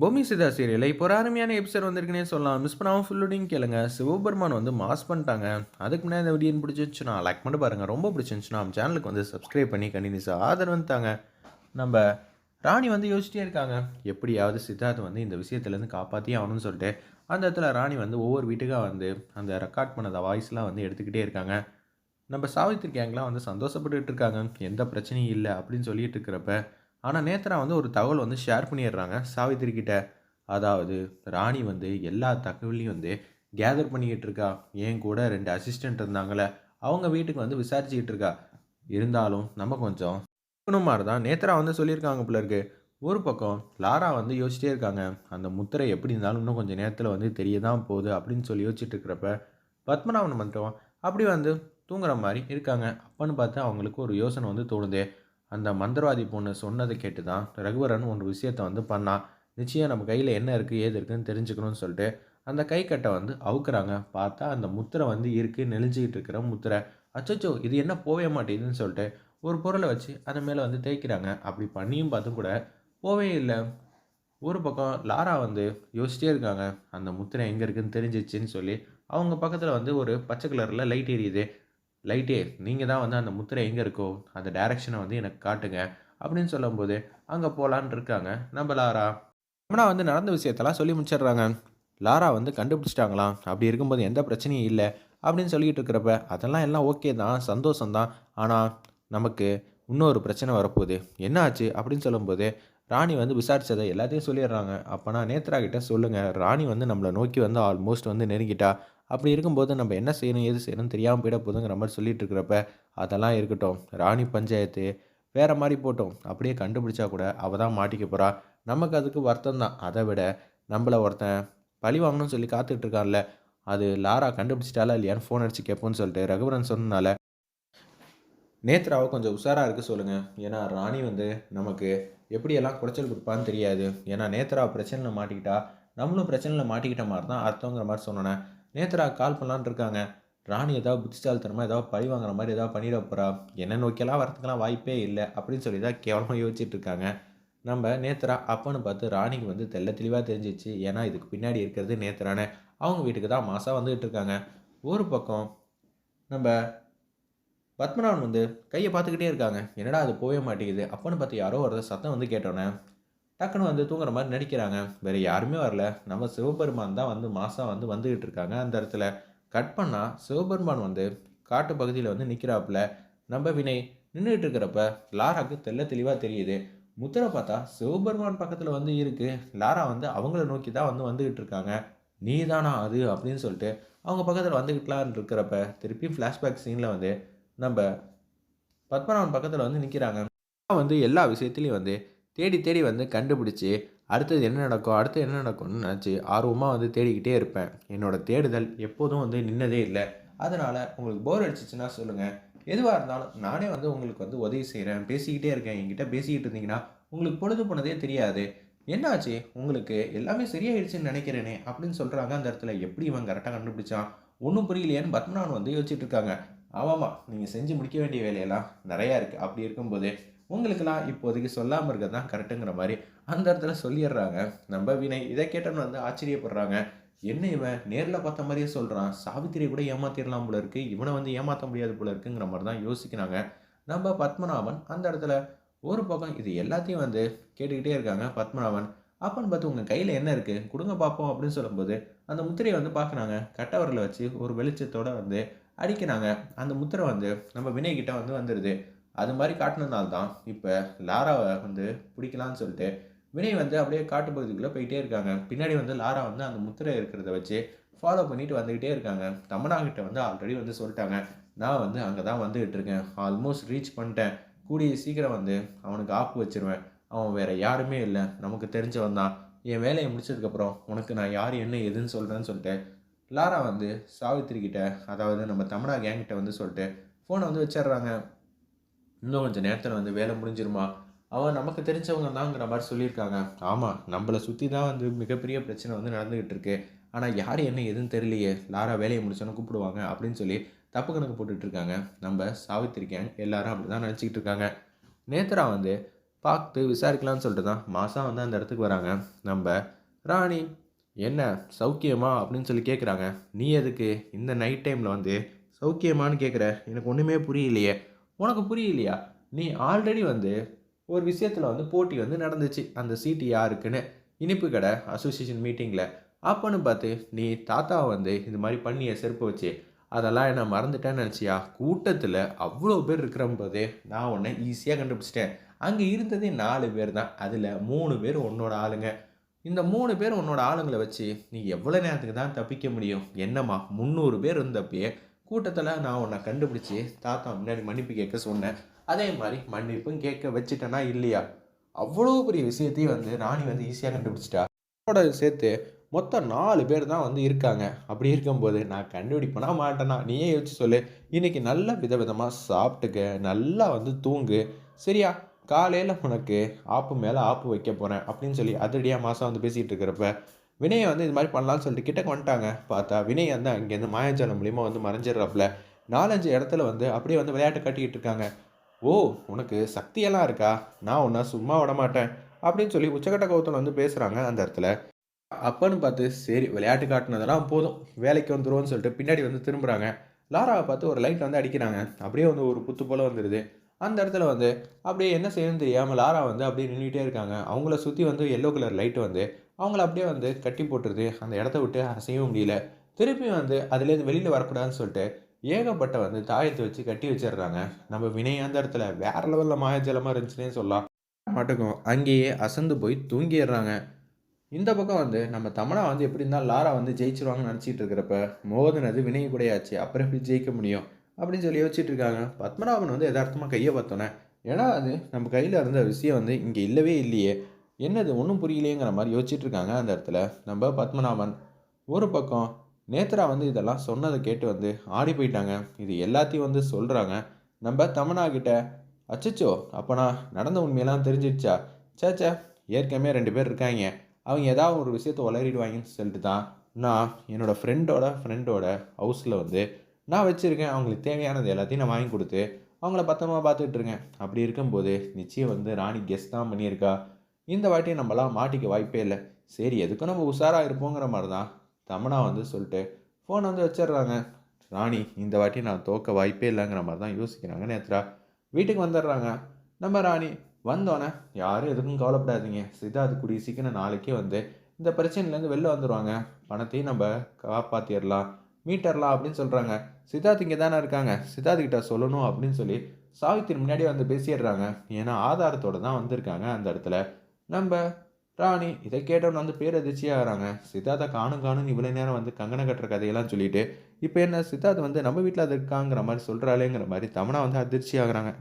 பொம்மி சிதா சீரியலில் இப்போ ஒரு அருமையான எபிசோட் வந்திருக்குன்னே சொல்லலாம். மிஸ் பண்ணாமல் ஃபுல்லோடையும் கேளுங்க. சிவபெருமான் வந்து மாஸ் பண்ணிட்டாங்க. அதுக்கு முன்னாடி இந்த வீடியோ பிடிச்சிருந்துச்சுன்னா லைக் பண்ணி பாருங்கள் ரொம்ப பிடிச்சிருந்துச்சுன்னா நம்ம சேனலுக்கு வந்து சப்ஸ்கிரைப் பண்ணி கண்டினியூஸாக ஆதரவு தாங்க. நம்ம ராணி வந்து யோசிச்சிட்டே இருக்காங்க. எப்படியாவது சித்தார்த் வந்து இந்த விஷயத்துலேருந்து காப்பாற்றியே ஆகணும்னு சொல்லிட்டு அந்த இடத்துல ராணி வந்து ஒவ்வொரு வீட்டுக்காக வந்து அந்த ரெக்கார்ட் பண்ணத வாய்ஸ்லாம் வந்து எடுத்துக்கிட்டே இருக்காங்க. நம்ம சாவித்திரி கேங்லாம் வந்து சந்தோஷப்பட்டுக்கிட்டு இருக்காங்க. எந்த பிரச்சனையும் இல்லை அப்படின்னு சொல்லிட்டு இருக்கிறப்ப ஆனால் நேத்ரா வந்து ஒரு தகவல் வந்து ஷேர் பண்ணிடுறாங்க. சாவித்திரி கிட்ட. அதாவது ராணி வந்து எல்லா தகவலையும் வந்து கேதர் பண்ணிக்கிட்டு இருக்கா. என் கூட ரெண்டு அசிஸ்டண்ட் இருந்தாங்களே அவங்க வீட்டுக்கு வந்து விசாரிச்சுக்கிட்டு இருக்கா. இருந்தாலும் நம்ம கொஞ்சம் இருக்கணும் மாதிரி தான் நேத்ரா வந்து சொல்லியிருக்காங்க பிள்ளருக்கு ஒரு பக்கம் லாரா வந்து யோசிச்சிட்டே இருக்காங்க. அந்த முத்திரை எப்படி இருந்தாலும் இன்னும் கொஞ்சம் நேரத்தில் வந்து தெரிய தான் போகுது அப்படின்னு சொல்லி யோசிச்சுட்டு இருக்கிறப்ப பத்மநாபன் மட்டும் அப்படி வந்து தூங்குற மாதிரி இருக்காங்க. அப்பன்னு பார்த்து அவங்களுக்கு ஒரு யோசனை வந்து தோணுது. அந்த மந்திரவாதி பொண்ணு சொன்னதை கேட்டு தான் ரகுவரன் ஒரு விஷயத்தை வந்து பண்ணான் நிச்சயம் நம்ம கையில் என்ன இருக்குது ஏது இருக்குதுன்னு தெரிஞ்சுக்கணும்னு சொல்லிட்டு அந்த கை கட்டை வந்து அவுக்குறாங்க. பார்த்தா அந்த முத்திரை வந்து இருக்குது நெளிஞ்சிக்கிட்டு இருக்கிற முத்திரை. அச்சோ இது என்ன போவே மாட்டேங்குதுன்னு சொல்லிட்டு ஒரு பொருளை வச்சு அது மேலே வந்து தேய்க்கிறாங்க. அப்படி பண்ணியும் பார்த்தும் கூட போவே இல்லை. ஒரு பக்கம் லாரா வந்து யோசிச்சிட்டே இருக்காங்க. அந்த முத்திரை எங்கே இருக்குதுன்னு தெரிஞ்சிச்சின்னு சொல்லி அவங்க பக்கத்தில் வந்து ஒரு பச்சை கலரில் லைட் எரியுது. லைட்டே நீங்கள் தான் வந்து அந்த முத்திரை எங்கே இருக்கோ அந்த டேரெக்ஷனை வந்து எனக்கு காட்டுங்க அப்படின்னு சொல்லும்போது அங்கே போகலான்னு இருக்காங்க. நம்ம லாரா? ரமணா வந்து நடந்த விஷயத்தெல்லாம் சொல்லி முடிச்சிடுறாங்க. லாரா வந்து கண்டுபிடிச்சிட்டாங்களாம் அப்படி இருக்கும்போது எந்த பிரச்சனையும் இல்லை அப்படின்னு சொல்லிக்கிட்டு இருக்கிறப்ப அதெல்லாம் எல்லாம் ஓகே தான் சந்தோஷம்தான் ஆனால் நமக்கு இன்னொரு பிரச்சனை வரப்போகுது. என்ன ஆச்சு அப்படின்னு சொல்லும்போது ராணி வந்து விசாரித்ததை எல்லாத்தையும் சொல்லிடுறாங்க. அப்போனா நேத்ரா கிட்டே சொல்லுங்கள் ராணி வந்து நம்மளை நோக்கி வந்து ஆல்மோஸ்ட் வந்து நெருங்கிட்டா. அப்படி இருக்கும்போது நம்ம என்ன செய்யணும் எது செய்யணும் தெரியாமல் போயிட போதுங்கிற மாதிரி சொல்லிட்டு இருக்கிறப்ப அதெல்லாம் இருக்கட்டும். ராணி பஞ்சாயத்து வேறு மாதிரி போட்டோம். அப்படியே கண்டுபிடிச்சா கூட அவள் தான் மாட்டிக்க போகிறா நமக்கு அதுக்கு வருத்தம் தான். அதை விட நம்மளை ஒருத்தன் பழி வாங்கணும்னு சொல்லி காத்துட்டு இருக்கான்ல அது லாரா கண்டுபிடிச்சிட்டாலா இல்லையான்னு ஃபோன் அடிச்சு கேட்போன்னு சொல்லிட்டு ரகுவரன் சொன்னனால நேத்ராவை கொஞ்சம் உஷாராக இருக்க சொல்லுங்கள் ஏன்னா ராணி வந்து நமக்கு எப்படியெல்லாம் குடைச்சல் கொடுப்பான்னு தெரியாது. ஏன்னா நேத்ரா பிரச்சனையில் மாட்டிக்கிட்டா நம்மளும் பிரச்சனையில் மாட்டிக்கிட்ட மாதிரி தான் அர்த்தங்கிற மாதிரி சொன்னேன் நேத்ரா கால் பண்ணலான்னு இருக்காங்க. ராணி ஏதாவது புத்திசாலித்தனமாக ஏதாவது பழி வாங்குற மாதிரி ஏதாவது பண்ணிட போகிறா என்ன நோக்கியெல்லாம் வரதுக்கெல்லாம் வாய்ப்பே இல்லை அப்படின்னு சொல்லி தான் கேவலமாக யோசிச்சுட்டு இருக்காங்க. நம்ம நேத்ரா அப்பன்னு பார்த்து ராணிக்கு வந்து தெள்ள தெளிவாக தெரிஞ்சிச்சு. ஏன்னா இதுக்கு பின்னாடி இருக்கிறது நேத்ரானே அவங்க வீட்டுக்கு தான் மாதம் வந்துகிட்டு இருக்காங்க. ஒரு பக்கம் நம்ம பத்மநாபன் வந்து கையை பார்த்துக்கிட்டே இருக்காங்க. என்னடா அது போகவே மாட்டேங்குது. அப்பன்னு பார்த்து யாரோ ஒரு சத்தம் வந்து கேட்டோன்னே டக்குன்னு வந்து தூங்குற மாதிரி நடிக்கிறாங்க. வேறு யாருமே வரல. நம்ம சிவபெருமான் தான் வந்து மாதம் வந்து வந்துக்கிட்டு இருக்காங்க. அந்த இடத்துல கட் பண்ணால் சிவபெருமான் வந்து காட்டு பகுதியில் வந்து நிற்கிறாப்புல நம்ம வினை நின்றுட்டு இருக்கிறப்ப லாராக்கு தெள்ள தெளிவாக தெரியுது. முத்திரை பார்த்தா சிவபெருமான் பக்கத்தில் வந்து இருக்குது லாரா வந்து அவங்கள நோக்கி தான் வந்து வந்துக்கிட்டு இருக்காங்க. நீ தானா அது அப்படின்னு சொல்லிட்டு அவங்க பக்கத்தில் வந்துக்கிட்டலான் இருக்கிறப்ப திருப்பி ஃப்ளாஷ்பேக் சீனில் வந்து நம்ம பத்மநாபன் பக்கத்தில் வந்து நிற்கிறாங்க வந்து எல்லா விஷயத்துலையும் வந்து தேடி தேடி வந்து கண்டுபிடிச்சி அடுத்தது என்ன நடக்கும் அடுத்து என்ன நடக்கும்னு நினச்சி ஆர்வமாக வந்து தேடிக்கிட்டே இருப்பேன். என்னோடய தேடுதல் எப்போதும் வந்து நின்னதே இல்லை. அதனால் உங்களுக்கு போர் அடிச்சிச்சுன்னா சொல்லுங்கள் எதுவாக இருந்தாலும் நானே வந்து உங்களுக்கு வந்து உதவி செய்கிறேன் பேசிக்கிட்டே இருக்கேன். என்கிட்ட பேசிக்கிட்டு இருந்தீங்கன்னா உங்களுக்கு பொழுது போனதே தெரியாது. என்னாச்சு? உங்களுக்கு எல்லாமே சரியாயிடுச்சுன்னு நினைக்கிறேனே அப்படின்னு சொல்கிறாங்க அந்த இடத்துல எப்படி இவன் கரெக்டாக கண்டுபிடிச்சான்? ஒன்றும் புரியலையேன்னு பத்மநாபன் வந்து யோசிச்சுட்டு இருக்காங்க. ஆமாம்மா நீங்கள் செஞ்சு முடிக்க வேண்டிய வேலையெல்லாம் நிறையா இருக்குது அப்படி இருக்கும்போது உங்களுக்கெல்லாம் இப்போதைக்கு சொல்லாமல் இருக்கிறது தான் கரெக்டுங்கிற மாதிரி அந்த இடத்துல சொல்லிடுறாங்க. நம்ம வினை இதை கேட்டோம்னு வந்து ஆச்சரியப்படுறாங்க. என்ன இவன்? நேரில் பார்த்த மாதிரியே சொல்கிறான் சாவித்திரியை கூட ஏமாத்திடலாம் போல இருக்குது இவனை வந்து ஏமாற்ற முடியாது போல இருக்குங்கிற மாதிரி தான் யோசிக்கிறாங்க. நம்ம பத்மநாபன் அந்த இடத்துல ஒரு பக்கம் இது எல்லாத்தையும் வந்து கேட்டுக்கிட்டே இருக்காங்க பத்மநாபன். அப்பன்னு பார்த்து உங்கள் கையில் என்ன இருக்குது கொடுங்க பார்ப்போம் அப்படின்னு சொல்லும்போது அந்த முத்திரையை வந்து பார்க்குறாங்க. கட்டவரில் வச்சு ஒரு வெளிச்சத்தோடு வந்து அடிக்கிறாங்க. அந்த முத்திரை வந்து நம்ம வினய்கிட்ட வந்து வந்துடுது அது மாதிரி காட்டினதுனால தான் இப்போ லாராவை வந்து பிடிக்கலான்னு சொல்லிட்டு வினய் வந்து அப்படியே காட்டு பகுதிக்குள்ளே போயிட்டே இருக்காங்க. பின்னாடி வந்து லாரா வந்து அந்த முத்திரை இருக்கிறத வச்சு ஃபாலோ பண்ணிட்டு வந்துக்கிட்டே இருக்காங்க. தமனாங்கிட்ட வந்து ஆல்ரெடி வந்து சொல்லிட்டாங்க. நான் வந்து அங்கே தான் வந்துகிட்டு இருக்கேன். ஆல்மோஸ்ட் ரீச் பண்ணிட்டேன். கூடிய சீக்கிரம் வந்து அவனுக்கு ஆப்பு வச்சிருவேன். அவன் வேறு யாருமே இல்லை. நமக்கு தெரிஞ்சவன் தான். என் வேலையை முடிச்சதுக்கப்புறம் உனக்கு நான் யார் என்ன எதுன்னு சொல்கிறேன்னு சொல்லிட்டு லாரா வந்து சாவித்திரிக்கிட்ட அதாவது நம்ம தமிழா கேங்கிட்ட வந்து சொல்லிட்டு ஃபோனை வந்து வச்சிடுறாங்க. இன்னும் கொஞ்சம் நேரத்தில் வந்து வேலை முடிஞ்சிருமா? அவன் நமக்கு தெரிஞ்சவங்க தான்ங்கிற மாதிரி சொல்லியிருக்காங்க. ஆமாம் நம்மளை சுற்றி தான் வந்து மிகப்பெரிய பிரச்சனை வந்து நடந்துக்கிட்டு இருக்கு. ஆனால் யார் என்ன எதுன்னு தெரியலையே. லாரா வேலையை முடிச்சோன்னு கூப்பிடுவாங்க அப்படின்னு சொல்லி தப்பு கணக்கு போட்டுட்ருக்காங்க நம்ம சாவித்திரி கேங் எல்லாரும் அப்படி தான் நினச்சிக்கிட்டு இருக்காங்க. நேத்ரா வந்து பார்த்து விசாரிக்கலாம்னு சொல்லிட்டு தான் மாதம் வந்து அந்த இடத்துக்கு வராங்க. நம்ம ராணி என்ன சௌக்கியமா அப்படின்னு சொல்லி கேட்குறாங்க நீ எதுக்கு இந்த நைட் டைமில் வந்து சௌக்கியமான்னு கேட்குற எனக்கு ஒன்றுமே புரியலையே. உனக்கு புரியலையா? நீ ஆல்ரெடி வந்து ஒரு விஷயத்தில் வந்து போட்டி வந்து நடந்துச்சு. அந்த சீட்டு யாருக்குன்னு? இனிப்பு கடை அசோசியேஷன் மீட்டிங்கில் அப்போன்னு பார்த்து நீ தாத்தாவை வந்து இது மாதிரி பண்ணிய செருப்பு வச்சு அதெல்லாம் என்ன மறந்துட்டேன்னு நினச்சியா? கூட்டத்தில் அவ்வளோ பேர் இருக்கிறம்போது நான் உன்னை ஈஸியாக கண்டுபிடிச்சிட்டேன். அங்கே இருந்ததே நாலு பேர் தான். அதில் மூணு பேர் உன்னோட ஆளுங்க. இந்த மூணு பேர் உன்னோட ஆளுங்களை வச்சு நீ எவ்வளோ நேரத்துக்கு தான் தப்பிக்க முடியும்? என்னம்மா முந்நூறு பேர் இருந்தப்பயே கூட்டத்தில் நான் உன்னை கண்டுபிடிச்சி தாத்தா முன்னாடி மன்னிப்பு கேட்க சொன்னேன். அதே மாதிரி மன்னிப்பும் கேட்க வச்சுட்டேனா இல்லையா? அவ்வளோ பெரிய விஷயத்தையும் வந்து ராணி வந்து ஈஸியாக கண்டுபிடிச்சிட்டா. அதோட சேர்த்து மொத்தம் நாலு பேர் தான் வந்து இருக்காங்க. அப்படி இருக்கும்போது நான் கண்டுபிடிப்பேனா மாட்டேனா? நீயே யோசிச்சு சொல்லு. இன்னைக்கு நல்ல விதவிதமாக சாப்பிட்டுக்க நல்லா வந்து தூங்கு. சரியா? காலையில் உனக்கு ஆப்பு மேலே ஆப்பு வைக்க போகிறேன் அப்படின்னு சொல்லி அதிரடியாக மாதம் வந்து பேசிகிட்டு இருக்கிறப்ப வினயை வந்து இது மாதிரி பண்ணலான்னு சொல்லிட்டு கிட்டே வந்துட்டாங்க பார்த்தா வினய் வந்து அங்கேருந்து மாயாஜாலம் மூலியமாக வந்து மறைஞ்சிடுறாப்புல. நாலஞ்சு இடத்துல வந்து அப்படியே வந்து விளையாட்டு காட்டிக்கிட்டு இருக்காங்க. ஓ உனக்கு சக்தியெல்லாம் இருக்கா? நான் ஒன்றா சும்மா விட மாட்டேன். அப்படின்னு சொல்லி உச்சக்கட்ட கௌதம் வந்து பேசுகிறாங்க அந்த இடத்துல. அப்பன்னு பார்த்து சரி விளையாட்டு காட்டினதெல்லாம் போதும். வேலைக்கு வந்துடுவோம்னு சொல்லிட்டு பின்னாடி வந்து திரும்புகிறாங்க லாராவை பார்த்து ஒரு லைட் வந்து அடிக்கிறாங்க. அப்படியே வந்து ஒரு புத்து போல் வந்துடுது அந்த இடத்துல வந்து அப்படியே என்ன செய்யணும்னு தெரியாமல் லாரா வந்து அப்படியே நின்றுட்டே இருக்காங்க. அவங்கள சுற்றி வந்து எல்லோ கலர் லைட் வந்து அவங்கள அப்படியே வந்து கட்டி போட்டுருது. அந்த இடத்த விட்டு அசையவும் முடியல. திருப்பி வந்து அதுலேருந்து வெளியில் வரக்கூடாதுன்னு சொல்லிட்டு ஏகப்பட்ட வந்து தாயத்தை வச்சு கட்டி வச்சிடுறாங்க. நம்ம வினய் அந்த இடத்துல வேற லெவலில் மாயஜலமாக இருந்துச்சுன்னே சொல்லலாம். மாட்டுக்கும் அங்கேயே அசந்து போய் தூங்கிடுறாங்க. இந்த பக்கம் வந்து நம்ம தமிழா வந்து எப்படி இருந்தால் லாரா வந்து ஜெயிச்சிருவாங்கன்னு நினச்சிட்டு இருக்கிறப்ப மோதினது வினய் கூடையாச்சு. அப்புறம் எப்படி ஜெயிக்க முடியும் அப்படின்னு சொல்லி யோசிச்சுட்டு இருக்காங்க. பத்மநாபன் வந்து எதார்த்தமாக கையை பார்த்தோன்னே ஏன்னா அது நம்ம கையில் இருந்த விஷயம் வந்து இங்கே இல்லவே இல்லையே. என்னது ஒன்றும் புரியலையேங்கிற மாதிரி யோசிச்சுட்டு இருக்காங்க அந்த இடத்துல. நம்ம பத்மநாபன் ஒரு பக்கம் நேத்ரா வந்து இதெல்லாம் சொன்னதை கேட்டு வந்து ஆடி போயிட்டாங்க. இது எல்லாத்தையும் வந்து சொல்கிறாங்க நம்ம தமனா கிட்ட அச்சச்சோ அப்போனா நடந்த உண்மையெல்லாம் தெரிஞ்சிடுச்சா? சேச்சே ஏற்கனவே ரெண்டு பேர் இருக்காங்க அவங்க ஏதாவது ஒரு விஷயத்த உளறிடுவாங்கன்னு சொல்லிட்டு தான் நான் என்னோடய ஃப்ரெண்டோட ஃப்ரெண்டோட ஹவுஸில் வந்து நான் வச்சுருக்கேன். அவங்களுக்கு தேவையானது எல்லாத்தையும் நான் வாங்கி கொடுத்து அவங்கள பத்திரமா பார்த்துட்ருக்கேன். அப்படி இருக்கும்போது நிச்சயம் வந்து ராணி கெஸ்ட் தான் பண்ணியிருக்கா. இந்த வாட்டி நம்மளாம் மாட்டிக்க வாய்ப்பே இல்லை. சரி எதுக்கும் நம்ம உஷாராக இருப்போங்கிற மாதிரி தான் தமனா வந்து சொல்லிட்டு ஃபோன் வந்து வச்சிடுறாங்க. ராணி இந்த வாட்டி நான் தோக்க வாய்ப்பே இல்லைங்கிற மாதிரி தான் யோசிக்கிறாங்க நேத்ரா. வீட்டுக்கு வந்துடுறாங்க. நம்ம ராணி வந்தோன்னே யாரும் எதுக்கும் கவலைப்படாதீங்க. சித்தார்த்து கூடிய சீக்கிரம் நாளைக்கே வந்து இந்த பிரச்சனையிலேருந்து வெளில வந்துடுவாங்க பணத்தையும் நம்ம காப்பாற்றிடலாம் மீட்டர்லாம் அப்படின்னு சொல்கிறாங்க சித்தார்த் இங்கே தானே இருக்காங்க. சித்தார்த் கிட்ட சொல்லணும் அப்படின்னு சொல்லி சாவித்திரி முன்னாடி வந்து பேசிடுறாங்க. ஏன்னா ஆதாரத்தோடு தான் வந்திருக்காங்க அந்த இடத்துல. நம்ம ராணி இதை கேட்டவன் வந்து பேர் அதிர்ச்சியாகிறாங்க சித்தார்த்தை காணும் காணும் இவ்வளோ நேரம் வந்து கங்கனை கட்டுற கதையெல்லாம் சொல்லிட்டு இப்போ என்ன சித்தார்த் வந்து நம்ம வீட்டில் அது இருக்காங்கிற மாதிரி சொல்கிறாளேங்கிற மாதிரி தமனா வந்து அதிர்ச்சி ஆகுறாங்க.